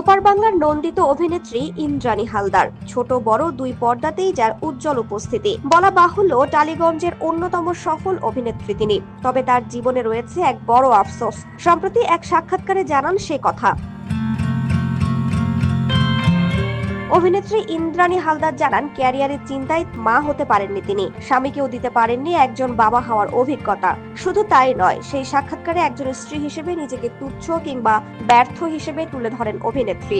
ওপার বাংলার নন্দিত অভিনেত্রী ইন্দ্রাণী হালদার। ছোট, বড় দুই পর্দাতেই যার উজ্জ্বল উপস্থিতি। বলা বাহুল্য, টালিগঞ্জের অন্যতম সফল অভিনেত্রী তিনি। তবে তার জীবনে রয়েছে এক বড় আফসোস। সম্প্রতি এক সাক্ষাৎকারে জানান সে কথা। অভিনেত্রী ইন্দ্রাণী হালদার জানান ক্যারিয়ারের চিন্তায় মা হতে পারেননি তিনি। স্বামীকেও দিতে পারেননি একজন বাবা হওয়ার অভিজ্ঞতা। শুধু তাই নয়, সেই সাক্ষাৎকারে একজন স্ত্রী হিসেবে নিজেকে তুচ্ছ কিংবা ব্যর্থ হিসেবে তুলে ধরেন অভিনেত্রী।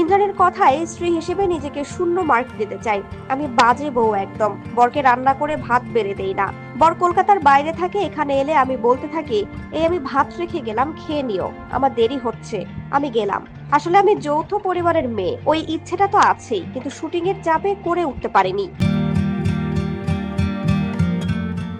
ইন্দ্রাণীর কথায় স্ত্রী হিসেবে নিজেকে শূন্য মার্ক দিতে চাই। আমি বাজে বউ একদম। বরকে রান্না করে ভাত বেড়ে দেই না। বর কলকাতার বাইরে থাকে, এখানে এলে আমি বলতে থাকি, এই আমি ভাত রেখে গেলাম, খেয়ে নিও। আমার দেরি হচ্ছে। আমি গেলাম। আসলে আমি যৌথ পরিবারের মেয়ে। ওই ইচ্ছেটা তো আছেই, কিন্তু শুটিং এর চাপে করে উঠতে পারিনি।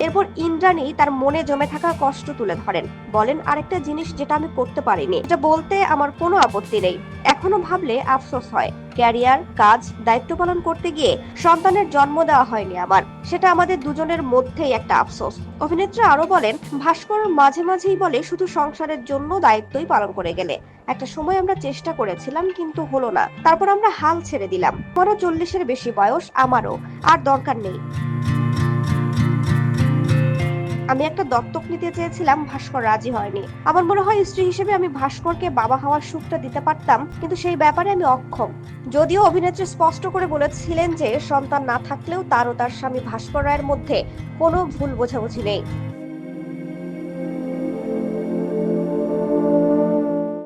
এরপর ইন্দ্রাণী তার মনে জমে থাকা কষ্ট তুলে ধরেন। বলেন, আরেকটা জিনিস যেটা আমি করতে পারিনি, এটা বলতে আমার কোনো আপত্তি নেই। এখনও ভাবলে আফসোস হয়। ক্যারিয়ার, কাজ, দায়িত্ব পালন করতে গিয়ে সন্তানের জন্ম দেওয়া হয়নি আমার। সেটা আমাদের দুজনের মধ্যেই একটা আফসোস। অভিনেত্রী আরও বলেন, ভাস্কর মাঝে মাঝেই বলে শুধু সংসারের জন্য দায়িত্বই পালন করে গেলে। একটা সময় আমরা চেষ্টা করেছিলাম কিন্তু হলো না। তারপর আমরা হাল ছেড়ে দিলাম। আমারও চল্লিশের বেশি বয়স, আমারও। আর দরকার নেই। আমি একটা দত্তক নিতে চেয়েছিলাম, ভাস্কর রাজি হয়নি। আমার মনে হয় স্ত্রী হিসেবে আমি ভাস্করকে বাবা হওয়ার সুখটা দিতে পারতাম, কিন্তু সেই ব্যাপারে আমি অক্ষম। যদিও অভিনেত্রী স্পষ্ট করে বলেছিলেন যে সন্তান না থাকলেও তার ও তার স্বামী ভাস্কর রায়ের মধ্যে কোনো ভুল বোঝাবুঝি নেই।